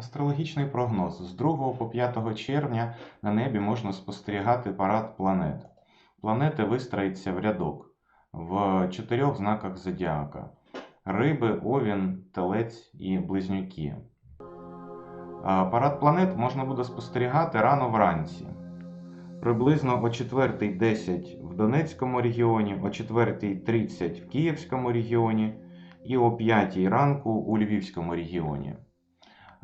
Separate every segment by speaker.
Speaker 1: Астрологічний прогноз. З 2 по 5 червня на небі можна спостерігати парад планет. Планети вистроїться в рядок в чотирьох знаках зодіака: Риби, Овін, Телець і Близнюки. Парад планет можна буде спостерігати рано вранці. Приблизно о 4.10 в Донецькому регіоні, о 4.30 в Київському регіоні і о 5 ранку у Львівському регіоні.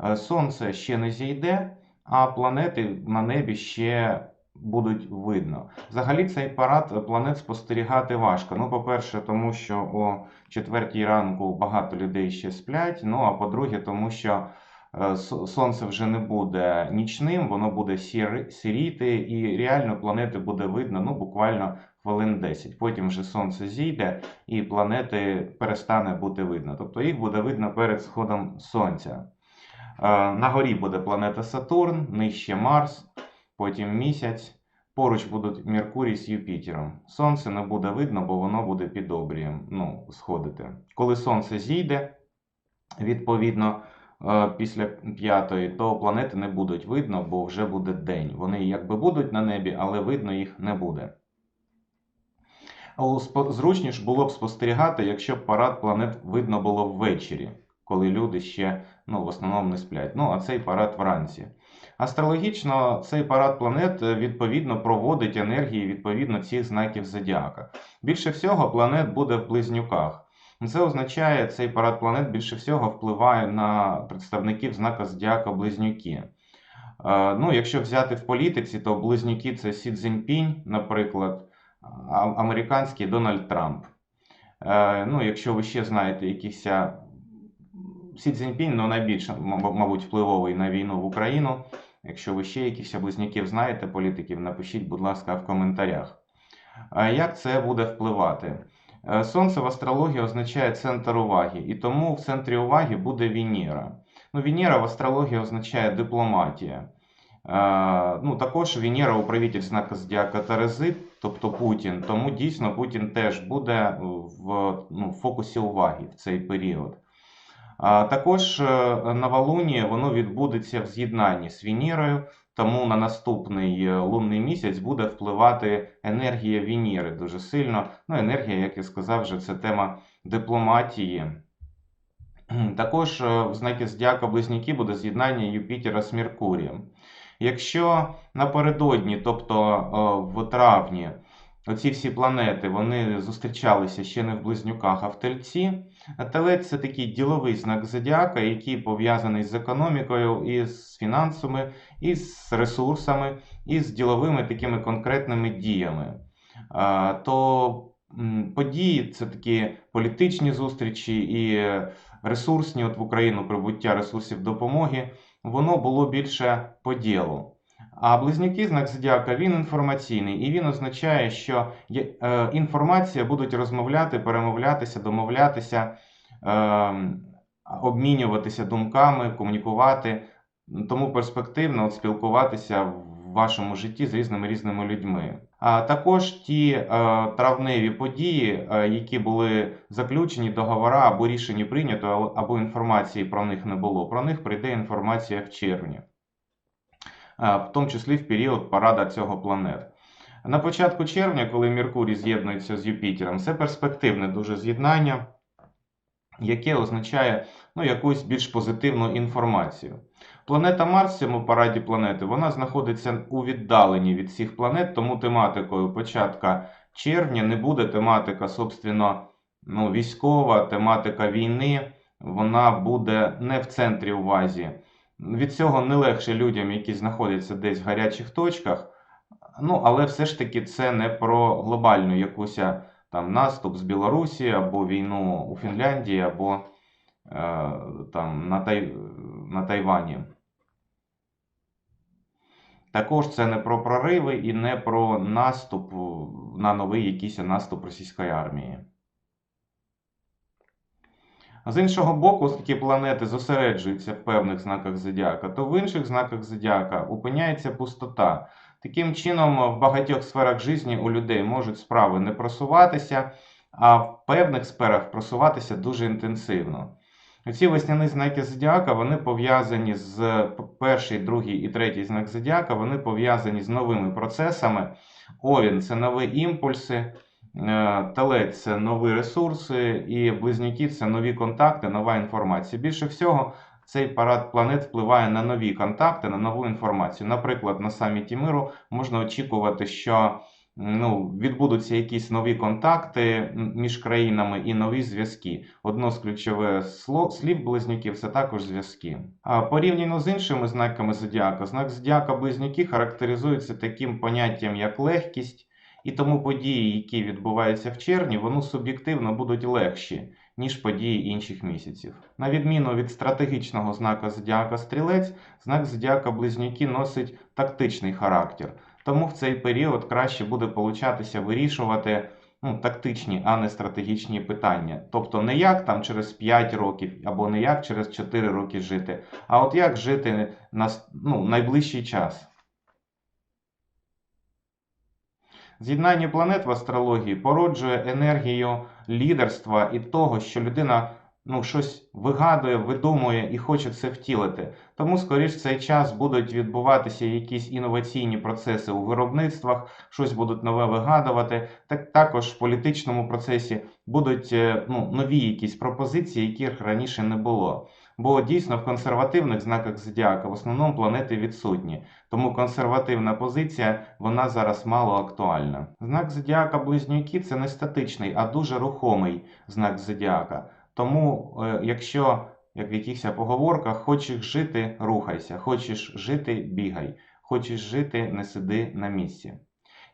Speaker 1: Е, Сонце ще не зійде, а планети на небі ще будуть видно. Взагалі цей парад планет спостерігати важко. Ну, по-перше, тому що о 4 ранку багато людей ще сплять. Ну а по-друге, тому що е, сонце вже не буде нічним, воно буде сіріти, і реально планети буде видно ну, буквально хвилин 10. Потім вже сонце зійде і планети перестане бути видно. Тобто їх буде видно перед сходом сонця. Е, На горі буде планета Сатурн, нижче Марс, потім місяць. Поруч будуть Меркурій з Юпітером. Сонце не буде видно, бо воно буде під обрієм ну, сходити. Коли сонце зійде, відповідно, е, після п'ятої, то планети не будуть видно, бо вже буде день. Вони якби будуть на небі, але видно їх не буде. Зручніше було б спостерігати, якщо б парад планет видно було ввечері, коли люди ще ну, в основному не сплять. Ну, а цей парад вранці. Астрологічно цей парад планет е, відповідно проводить енергії відповідно цих знаків зодіака. Більше всього планет буде в близнюках. Це означає, цей парад планет більше всього впливає на представників знака зодіака близнюки. Е, Ну, якщо взяти в політиці, то близнюки це Сі Цзіньпінь, наприклад, американський Дональд Трамп. Е, Ну, якщо ви ще знаєте якихось Сі Цзіньпінь, ну найбільш, мабуть, впливовий на війну в Україну. Якщо ви ще якихось близнюків знаєте, політиків, напишіть, будь ласка, в коментарях. Як це буде впливати? Е, Сонце в астрології означає центр уваги, і тому в центрі уваги буде Венера. Ну, Венера в астрології означає дипломатія. Е, Ну, також Венера управитель знака зодіака Терези, тобто Путін. Тому дійсно Путін теж буде в ну, фокусі уваги в цей період. Також е, новолуння воно відбудеться в з'єднанні з Венерою, тому на наступний е, лунний місяць буде впливати енергія Венери дуже сильно. Ну, енергія, як я сказав, вже це тема дипломатії. Також е, в знакі Зодіака Близнюки буде з'єднання Юпітера з Меркурієм. Якщо напередодні, тобто в травні, оці всі планети вони зустрічалися ще не в близнюках, а в тельці. Телець це такий діловий знак зодіака, який пов'язаний з економікою, і з фінансами, і з ресурсами, і з діловими такими конкретними діями. То події це такі політичні зустрічі і ресурсні, от в Україну прибуття ресурсів допомоги, воно було більше по ділу. А близнюки, знак зодіака, він інформаційний, і він означає, що е, інформація будуть розмовляти, перемовлятися, домовлятися, е, обмінюватися думками, комунікувати. Тому перспективно спілкуватися в вашому житті з різними різними людьми. А також ті е, травневі події, е, які були заключені договори або рішення прийнято, або інформації про них не було. Про них прийде інформація в червні в тому числі в період парада цього планет. На початку червня, коли Меркурій з'єднується з Юпітером, це перспективне дуже з'єднання, яке означає ну, якусь більш позитивну інформацію. Планета Марс в цьому параді планети вона знаходиться у віддаленні від всіх планет, тому тематикою початка червня не буде тематика, собственно, ну, військова, тематика війни, вона буде не в центрі увазі. Від цього не легше людям, які знаходяться десь в гарячих точках. Ну, але все ж таки це не про глобальну якусь там наступ з Білорусі або війну у Фінляндії, або е, там на, Тай... на Тайвані. Також це не про прориви і не про наступ на новий якийсь наступ російської армії. З іншого боку, оскільки планети зосереджуються в певних знаках зодіака, то в інших знаках зодіака опиняється пустота. Таким чином, в багатьох сферах житті у людей можуть справи не просуватися, а в певних сферах просуватися дуже інтенсивно. Ці весняні знаки зодіака вони пов'язані з перший, другий і третій знак зодіака, вони пов'язані з новими процесами. Овін це нові імпульси, телець це нові ресурси, і близнюки це нові контакти, нова інформація. Більше всього, цей парад планет впливає на нові контакти, на нову інформацію. Наприклад, на саміті миру можна очікувати, що ну, відбудуться якісь нові контакти між країнами і нові зв'язки. Одно з ключових слів близнюків це також зв'язки. А порівняно з іншими знаками зодіака, знак зодіака близнюки характеризується таким поняттям, як легкість, і тому події, які відбуваються в червні, вони суб'єктивно будуть легші, ніж події інших місяців. На відміну від стратегічного знака зодіака стрілець, знак зодіака близнюки носить тактичний характер. Тому в цей період краще буде получатися вирішувати ну, тактичні, а не стратегічні питання. Тобто не як там через 5 років або не як через 4 роки жити, а от як жити на ну, найближчий час. З'єднання планет в астрології породжує енергію лідерства і того, що людина ну, щось вигадує, видумує і хоче це втілити. Тому, скоріш, в цей час будуть відбуватися якісь інноваційні процеси у виробництвах, щось будуть нове вигадувати. Так також в політичному процесі будуть е, ну, нові якісь пропозиції, яких раніше не було. Бо дійсно в консервативних знаках зодіака в основному планети відсутні. Тому консервативна позиція вона зараз мало актуальна. Знак зодіака близнюки це не статичний, а дуже рухомий знак зодіака. Тому, е, якщо як в якихось поговорках, хочеш жити, рухайся, хочеш жити, бігай, хочеш жити, не сиди на місці.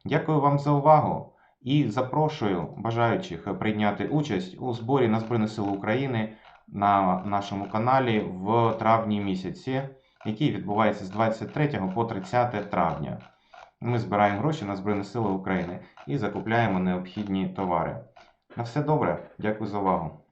Speaker 1: Дякую вам за увагу і запрошую бажаючих прийняти участь у зборі на Збройні Сили України на нашому каналі в травні місяці, який відбувається з 23 по 30 травня. Ми збираємо гроші на Збройні Сили України і закупляємо необхідні товари. На все добре, дякую за увагу.